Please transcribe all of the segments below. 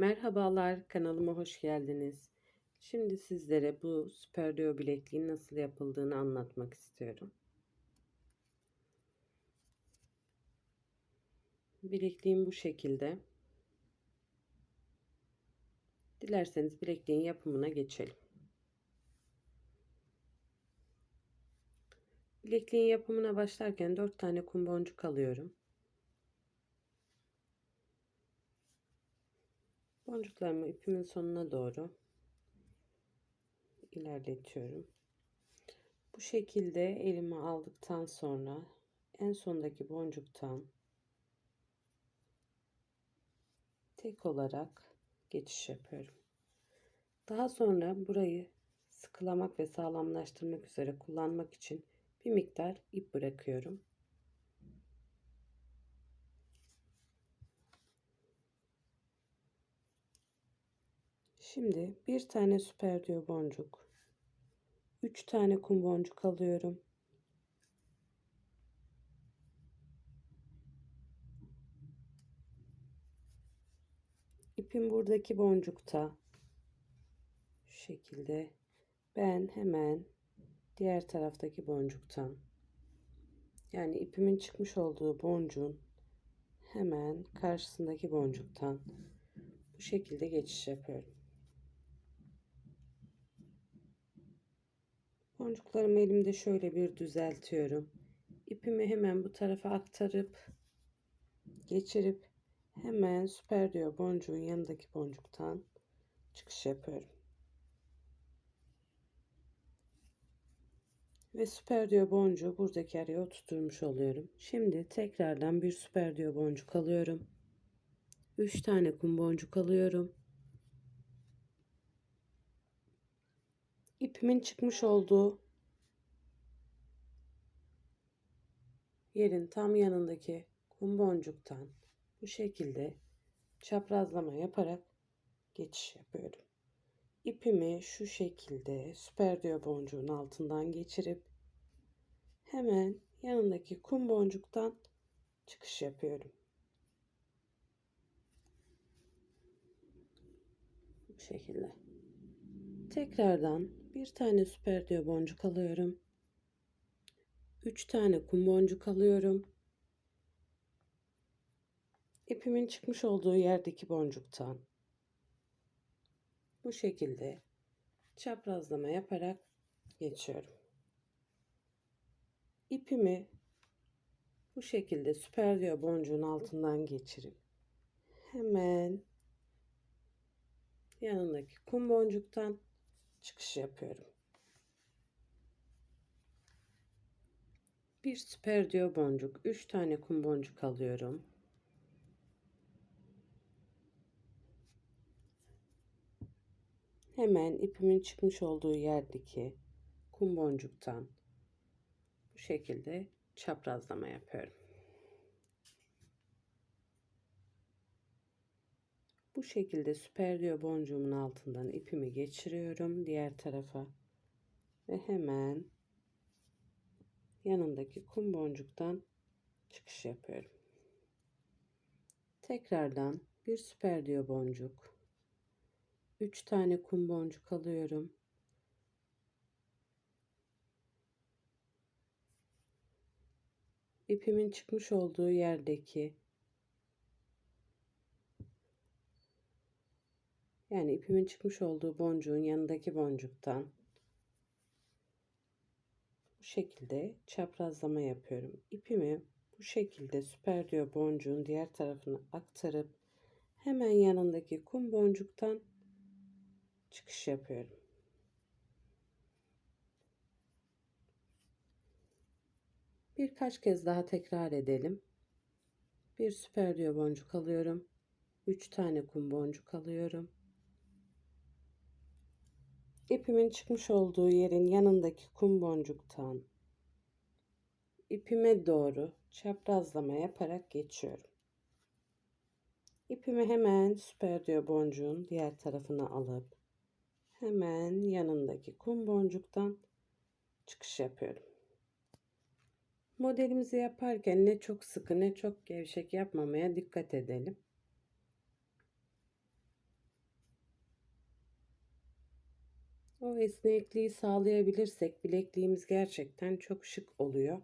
Merhabalar, kanalıma hoş geldiniz. Şimdi sizlere bu süper duo bilekliğin nasıl yapıldığını anlatmak istiyorum. Bilekliğim bu şekilde. Dilerseniz bilekliğin yapımına geçelim. Bilekliğin yapımına başlarken 4 tane kum boncuk alıyorum. Boncuklarımı ipimin sonuna doğru ilerletiyorum. Bu şekilde elime aldıktan sonra en sondaki boncuktan tek olarak geçiş yapıyorum. Daha sonra burayı sıkılamak ve sağlamlaştırmak üzere kullanmak için bir miktar ip bırakıyorum. Şimdi bir tane süper diyor boncuk. 3 tane kum boncuk alıyorum. İpim buradaki boncukta. Şu şekilde ben hemen diğer taraftaki boncuktan yani ipimin çıkmış olduğu boncuğun hemen karşısındaki boncuktan bu şekilde geçiş yapıyorum. Boncuklarımı elimde şöyle bir düzeltiyorum. İpimi hemen bu tarafa aktarıp geçirip hemen süper diyor boncuğun yanındaki boncuktan çıkış yapıyorum. Ve süper diyor boncuğu buradaki araya oturtmuş oluyorum. Şimdi tekrardan bir süper diyor boncuk alıyorum. 3 tane kum boncuk alıyorum. İpimin çıkmış olduğu yerin tam yanındaki kum boncuktan bu şekilde çaprazlama yaparak geçiş yapıyorum. İpimi şu şekilde süper diyor boncuğun altından geçirip hemen yanındaki kum boncuktan çıkış yapıyorum. Bu şekilde. Tekrardan bir tane süper diyor boncuk alıyorum. Üç tane kum boncuk alıyorum. İpimin çıkmış olduğu yerdeki boncuktan bu şekilde çaprazlama yaparak geçiyorum. İpimi bu şekilde süper diyor boncuğun altından geçirip hemen yanındaki kum boncuktan çıkış yapıyorum. Bir süper diyor boncuk, 3 tane kum boncuk alıyorum. Hemen ipimin çıkmış olduğu yerdeki kum boncuktan bu şekilde çaprazlama yapıyorum. Bu şekilde süper diyor boncuğumun altından ipimi geçiriyorum diğer tarafa ve hemen yanındaki kum boncuktan çıkış yapıyorum. Tekrardan bir süper diyor boncuk. 3 tane kum boncuk alıyorum. İpimin çıkmış olduğu yerdeki Yani ipimin çıkmış olduğu boncuğun yanındaki boncuktan bu şekilde çaprazlama yapıyorum. İpimi bu şekilde süper diyor boncuğun diğer tarafını aktarıp hemen yanındaki kum boncuktan çıkış yapıyorum. Birkaç kez daha tekrar edelim. Bir süper diyor boncuk alıyorum. 3 tane kum boncuk alıyorum ipimin çıkmış olduğu yerin yanındaki kum boncuktan ipime doğru çaprazlama yaparak geçiyorum. İpimi hemen süper diyor boncuğun diğer tarafına alıp hemen yanındaki kum boncuktan çıkış yapıyorum. Modelimizi yaparken ne çok sıkı ne çok gevşek yapmamaya dikkat edelim. O esnekliği sağlayabilirsek bilekliğimiz gerçekten çok şık oluyor.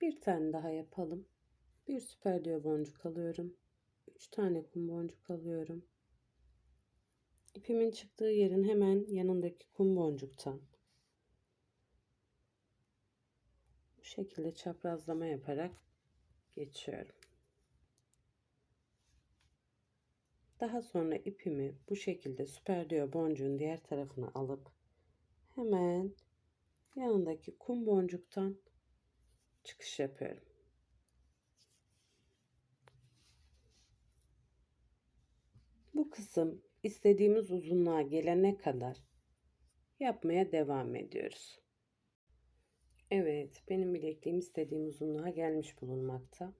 Bir tane daha yapalım. Bir süper diyor boncuk alıyorum. 3 tane kum boncuk alıyorum. İpimin çıktığı yerin hemen yanındaki kum boncuktan bu şekilde çaprazlama yaparak geçiyorum. Daha sonra ipimi bu şekilde süper diyor boncuğun diğer tarafına alıp hemen yanındaki kum boncuktan çıkış yapıyorum. Bu kısım istediğimiz uzunluğa gelene kadar yapmaya devam ediyoruz. Evet, benim bilekliğim istediğim uzunluğa gelmiş bulunmakta.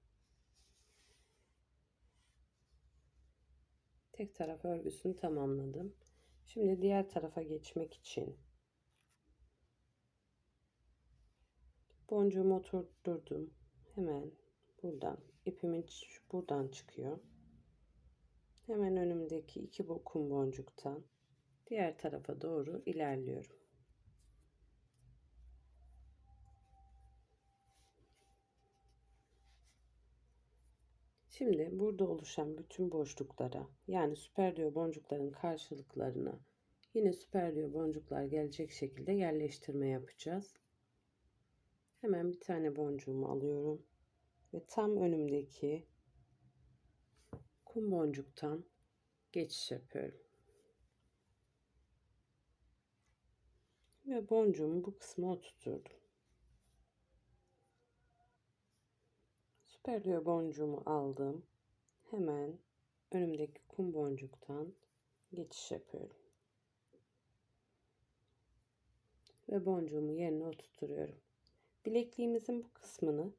Tek taraf örgüsünü tamamladım. Şimdi diğer tarafa geçmek için boncuğumu oturtturdum. Hemen buradan ipimin buradan çıkıyor. Hemen önümdeki iki bokum boncuktan diğer tarafa doğru ilerliyorum. Şimdi burada oluşan bütün boşluklara yani süper diyor boncukların karşılıklarına yine süper diyor boncuklar gelecek şekilde yerleştirme yapacağız. Hemen bir tane boncuğumu alıyorum ve tam önümdeki kum boncuktan geçiş yapıyorum. Ve boncuğumu bu kısma oturturdum. Süper diyor boncuğumu aldım. Hemen önümdeki kum boncuktan geçiş yapıyorum. Ve boncuğumu yerine oturtuyorum. Bilekliğimizin bu kısmını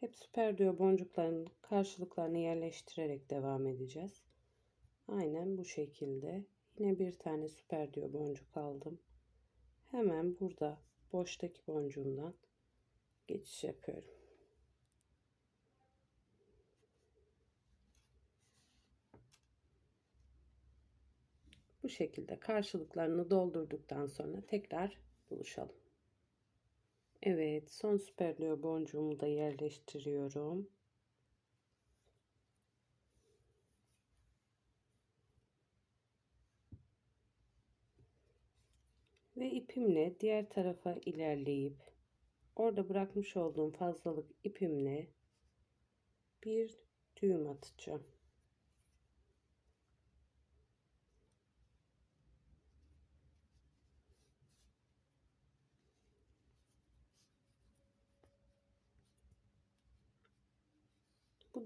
hep süper diyor boncukların karşılıklarını yerleştirerek devam edeceğiz. Aynen bu şekilde. Yine bir tane süper diyor boncuk aldım. Hemen burada boştaki boncuğumdan geçiş yapıyorum. Bu şekilde karşılıklarını doldurduktan sonra tekrar buluşalım. Evet, son süperliyor boncuğumu da yerleştiriyorum. Ve ipimle diğer tarafa ilerleyip orada bırakmış olduğum fazlalık ipimle bir düğüm atacağım.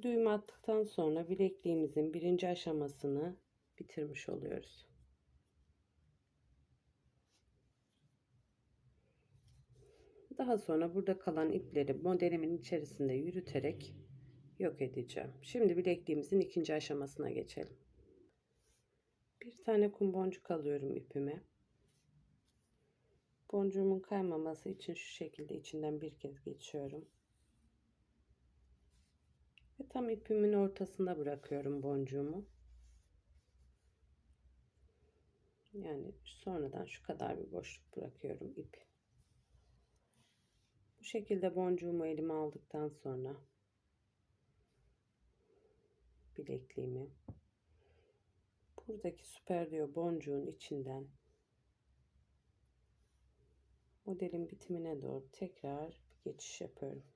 Bu düğüm attıktan sonra bilekliğimizin birinci aşamasını bitirmiş oluyoruz. Daha sonra burada kalan ipleri modelimin içerisinde yürüterek yok edeceğim. Şimdi bilekliğimizin ikinci aşamasına geçelim. Bir tane kum boncuk alıyorum ipime. Boncuğumun kaymaması için şu şekilde içinden bir kez geçiyorum. Tam ipimin ortasında bırakıyorum boncuğumu. Yani sonradan şu kadar bir boşluk bırakıyorum ip. Bu şekilde boncuğumu elime aldıktan sonra bilekliğimi buradaki süper diyor boncuğun içinden modelin bitimine doğru tekrar bir geçiş yapıyorum.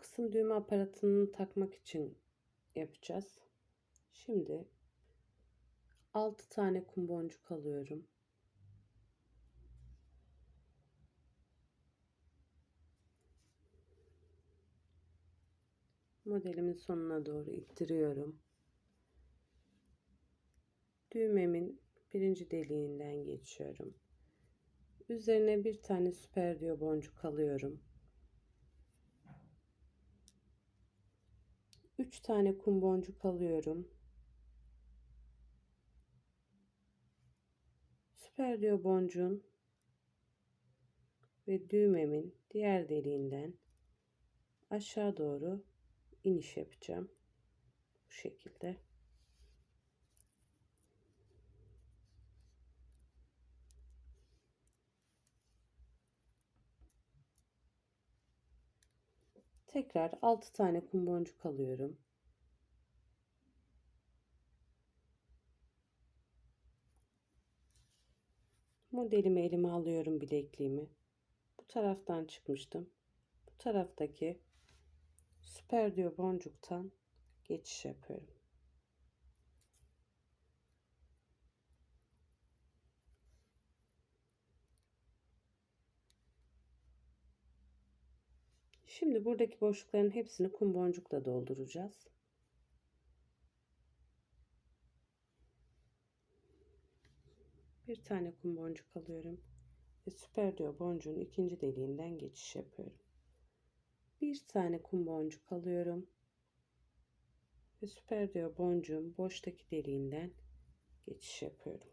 kısım düğme aparatını takmak için yapacağız. Şimdi 6 tane kum boncuk alıyorum. Modelimin sonuna doğru ittiriyorum. Düğmemin birinci deliğinden geçiyorum. Üzerine bir tane süper diyor boncuk alıyorum. 3 tane kum boncuk alıyorum. Süper diyor boncuğun ve düğmemin diğer deliğinden aşağı doğru iniş yapacağım. Bu şekilde. Tekrar 6 tane kum boncuk alıyorum. Modelimi elime alıyorum bilekliğimi. Bu taraftan çıkmıştım. Bu taraftaki süper diyor boncuktan geçiş yapıyorum. Şimdi buradaki boşlukların hepsini kum boncukla dolduracağız. Bir tane kum boncuk alıyorum ve süper diyor boncuğun ikinci deliğinden geçiş yapıyorum. Bir tane kum boncuk alıyorum ve süper diyor boncuğun boştaki deliğinden geçiş yapıyorum.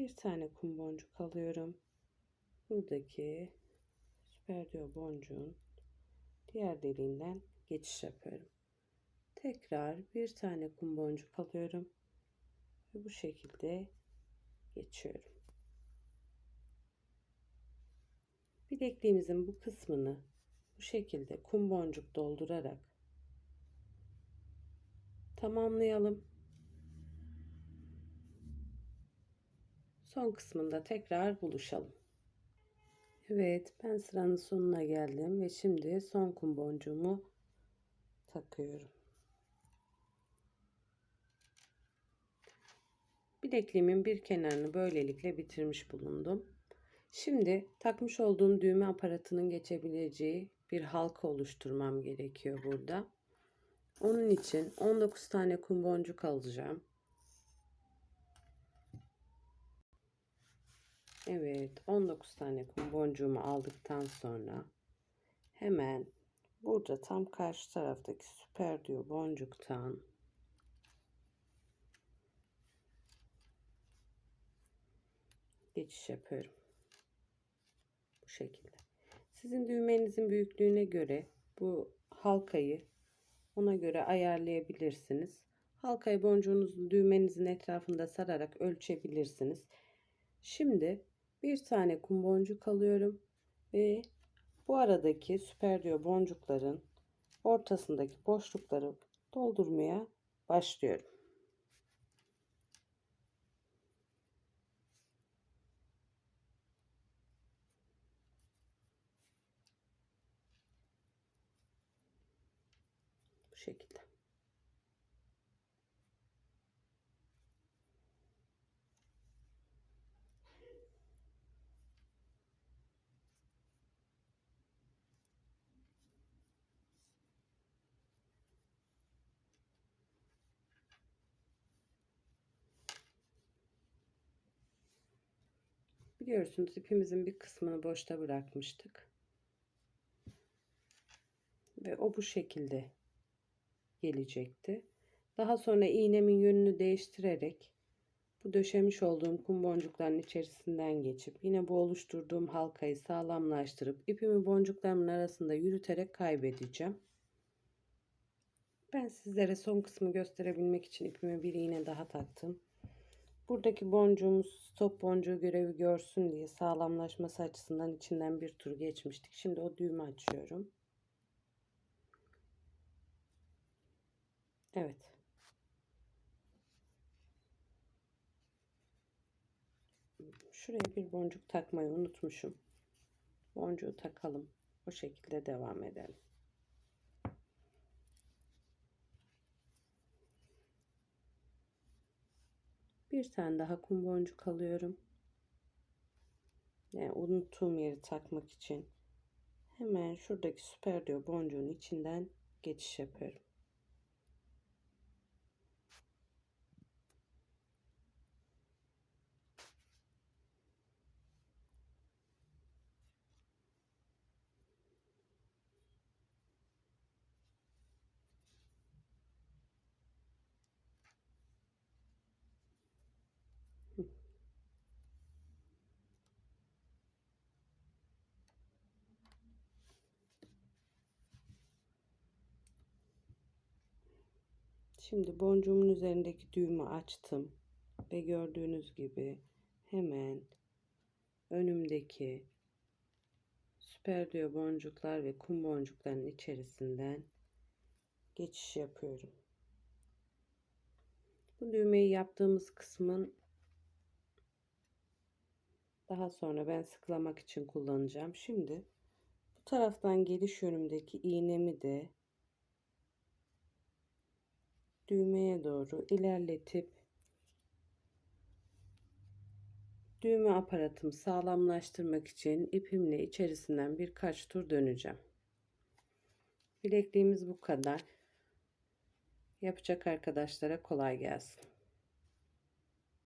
Bir tane kum boncuk alıyorum. Buradaki süper diyor boncuğun diğer deliğinden geçiş yapıyorum. Tekrar bir tane kum boncuk alıyorum ve bu şekilde geçiyorum. Bilekliğimizin bu kısmını bu şekilde kum boncuk doldurarak tamamlayalım. Son kısmında tekrar buluşalım. Evet ben sıranın sonuna geldim ve şimdi son kum boncuğumu takıyorum. Bilekliğimin bir kenarını böylelikle bitirmiş bulundum. Şimdi takmış olduğum düğme aparatının geçebileceği bir halka oluşturmam gerekiyor burada. Onun için 19 tane kum boncuk alacağım. Evet 19 tane kum boncuğumu aldıktan sonra hemen burada tam karşı taraftaki süper diyor boncuktan geçiş yapıyorum. Bu şekilde. Sizin düğmenizin büyüklüğüne göre bu halkayı ona göre ayarlayabilirsiniz. Halkayı boncuğunuzun düğmenizin etrafında sararak ölçebilirsiniz. Şimdi bir tane kum boncuk alıyorum ve bu aradaki süper diyor boncukların ortasındaki boşlukları doldurmaya başlıyorum. Bu şekilde. Biliyorsunuz ipimizin bir kısmını boşta bırakmıştık. Ve o bu şekilde gelecekti. Daha sonra iğnemin yönünü değiştirerek bu döşemiş olduğum kum boncukların içerisinden geçip yine bu oluşturduğum halkayı sağlamlaştırıp ipimi boncuklarımın arasında yürüterek kaybedeceğim. Ben sizlere son kısmı gösterebilmek için ipime bir iğne daha taktım. Buradaki boncuğumuz stop boncuğu görevi görsün diye sağlamlaşması açısından içinden bir tur geçmiştik. Şimdi o düğümü açıyorum. Evet. Şuraya bir boncuk takmayı unutmuşum. Boncuğu takalım. O şekilde devam edelim. Bir tane daha kum boncuk alıyorum. Yani unuttuğum yeri takmak için hemen şuradaki süper diyor boncuğun içinden geçiş yapıyorum. Şimdi boncuğumun üzerindeki düğümü açtım ve gördüğünüz gibi hemen önümdeki süper diyor boncuklar ve kum boncuklarının içerisinden geçiş yapıyorum. Bu düğmeyi yaptığımız kısmın daha sonra ben sıklamak için kullanacağım. Şimdi bu taraftan geliş yönümdeki iğnemi de düğmeye doğru ilerletip düğme aparatımı sağlamlaştırmak için ipimle içerisinden birkaç tur döneceğim. Bilekliğimiz bu kadar. Yapacak arkadaşlara kolay gelsin.